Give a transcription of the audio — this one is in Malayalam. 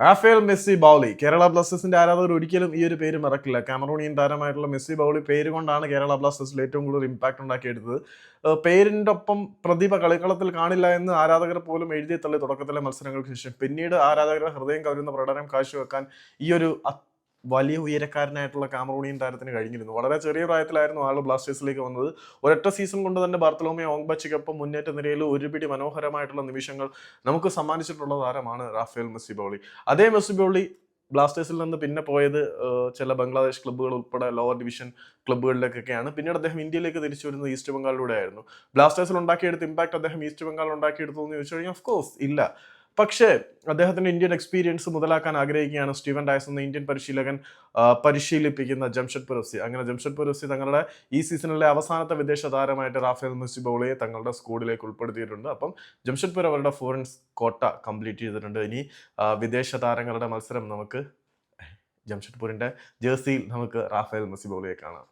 റാഫേൽ മെസ്സി ബൗളി കേരള ബ്ലാസ്റ്റേഴ്സിന്റെ ആരാധകർ ഒരിക്കലും ഈ ഒരു പേര് മറക്കില്ല. കാമറൂണിയൻ താരമായിട്ടുള്ള മെസ്സി ബൗളി പേര് കൊണ്ടാണ് കേരള ബ്ലാസ്റ്റേഴ്സിൽ ഏറ്റവും കൂടുതൽ ഇമ്പാക്ട് ഉണ്ടാക്കിയെടുത്തത്. പേരിന്റെ ഒപ്പം പ്രതിഭ കളിക്കളത്തിൽ കാണില്ല എന്ന് ആരാധകർ പോലും എഴുതി തള്ളി തുടക്കത്തിലെ മത്സരങ്ങൾക്ക് ശേഷം. പിന്നീട് ആരാധകരുടെ ഹൃദയം കവരുന്ന പ്രകടനം കാഴ്ചവെക്കാൻ ഈ ഒരു വലിയ ഉയരക്കാരനായിട്ടുള്ള കാമറൂണിയൻ താരത്തിന് കഴിഞ്ഞിരുന്നു. വളരെ ചെറിയ പ്രായത്തിലായിരുന്നു ആൾ ബ്ലാസ്റ്റേഴ്സിലേക്ക് വന്നത്. ഒരൊറ്റ സീസൺ കൊണ്ട് തന്നെ ബാർത്തലോമിയ ഓങ്ബച്ചിക്കൊപ്പം മുന്നേറ്റ നിരയിൽ ഒരുപിടി മനോഹരമായിട്ടുള്ള നിമിഷങ്ങൾ നമുക്ക് സമ്മാനിച്ചിട്ടുള്ള താരമാണ് റാഫേൽ മെസ്സി ബോളി അതേ മെസ്സി ബോളി ബ്ലാസ്റ്റേഴ്സിൽ നിന്ന് പിന്നെ പോയത് ചില ബംഗ്ലാദേശ് ക്ലബ്ബുകൾ ഉൾപ്പെടെ ലോവർ ഡിവിഷൻ ക്ലബ്ബുകളിലേക്കൊക്കെയാണ് പിന്നീട് അദ്ദേഹം ഇന്ത്യയിലേക്ക് തിരിച്ചു വരുന്നത് ഈസ്റ്റ് ബംഗാളിലൂടെ ആയിരുന്നു ബ്ലാസ്റ്റേഴ്സിൽ ഉണ്ടാക്കിയെടുത്ത ഇമ്പാക്ട് അദ്ദേഹം ഈസ്റ്റ് ബംഗാളിൽ ഉണ്ടാക്കിയെടുത്തു എന്ന് ചോദിച്ചു കഴിഞ്ഞാൽ ഓഫ് കോഴ്സ് ഇല്ല. പക്ഷേ അദ്ദേഹത്തിന്റെ ഇന്ത്യൻ എക്സ്പീരിയൻസ് മുതലാക്കാൻ ആഗ്രഹിക്കുകയാണ് സ്റ്റീവൻ ഡയസ് എന്ന ഇന്ത്യൻ പരിശീലകൻ പരിശീലിപ്പിക്കുന്ന ജംഷഡ്പൂർ എഫ് സി. അങ്ങനെ ജംഷഡ്പൂർ എഫ് സി തങ്ങളുടെ ഈ സീസണിലെ അവസാനത്തെ വിദേശ താരമായിട്ട് റാഫേൽ മെസ്സി ബൗളിയെ തങ്ങളുടെ സ്കൂളിലേക്ക് ഉൾപ്പെടുത്തിയിട്ടുണ്ട്. അപ്പം ജംഷഡ്പൂർ അവരുടെ ഫോറിൻ കോട്ട കംപ്ലീറ്റ് ചെയ്തിട്ടുണ്ട്. ഇനി വിദേശ താരങ്ങളുടെ മത്സരം നമുക്ക് ജംഷഡ്പൂരിന്റെ ജേഴ്സിയിൽ നമുക്ക് റാഫേൽ മെസ്സി ബൗളിയെ കാണാം.